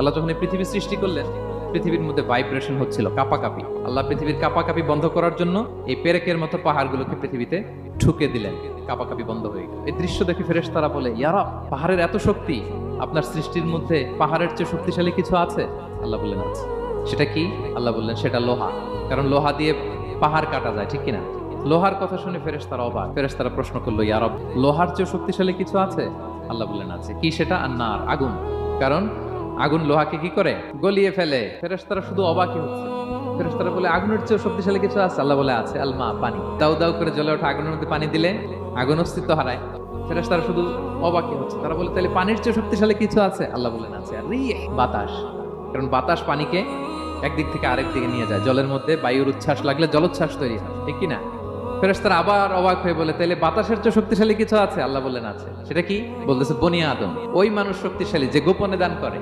আল্লাহ যখন এই পৃথিবী সৃষ্টি করলেন, পৃথিবীর মধ্যে ভাইব্রেশন হচ্ছিল, কাপাকাপি। আল্লাহ পৃথিবীর কাপাকাপি বন্ধ করার জন্য এই পেরেকের মতো পাহাড়গুলোকে পৃথিবীতে ঠুকে দিলেন। কাপাকাপি বন্ধ হয়ে গেল। এই দৃশ্য দেখে ফেরেশ তারা বলে ইয়ারা পাহাড়ের এত শক্তি, আপনার সৃষ্টির মধ্যে পাহাড়ের চেয়ে শক্তিশালী কিছু আছে? আল্লাহ বললেন, আছে। সেটা কি? আল্লাহ বললেন, সেটা লোহা। কারণ লোহা দিয়ে পাহাড় কাটা যায়, ঠিক কিনা? লোহার কথা শুনে ফেরেশ তারা অবাক। ফেরেশ তারা প্রশ্ন করল ইয়ারব লোহার চেয়ে শক্তিশালী কিছু আছে? আল্লাহ বললেন, আছে। কি সেটা? আন্নার, আগুন। কারণ আগুন লোহাকে কি করে? গলিয়ে ফেলে। ফেরেশতারা শুধু অবাকই হচ্ছে। ফেরেশতারা বলে, আগুনের চেয়ে শক্তিশালী কিছু আছে? আল্লাহ বলে, আছে আলমা পানি। দাউ দাউ করে জ্বলে ওঠা আগুনের মধ্যে পানি দিলে আগুন অস্তিত্ব হারায়। ফেরেশতারা শুধু অবাকই হচ্ছে। তারা বলে তাহলে পানির চেয়ে শক্তিশালী কিছু আছে? আল্লাহ বলেন, আছে, আর বাতাস। কারণ বাতাস পানিকে একদিক থেকে আরেক দিকে নিয়ে যায়। জলের মধ্যে বায়ুর উচ্ছ্বাস লাগলে জলোচ্ছ্বাস তৈরি হয়। ঠিক কি না? ফেরেশতারা আবার অবাক হয়ে বলে তাহলে বাতাসের চেয়ে শক্তিশালী কিছু আছে? আল্লাহ বললেন আছে। সেটা কি? বলতেছে বনিয়া আদম। ওই মানুষ শক্তিশালী যে গোপনে দান করে।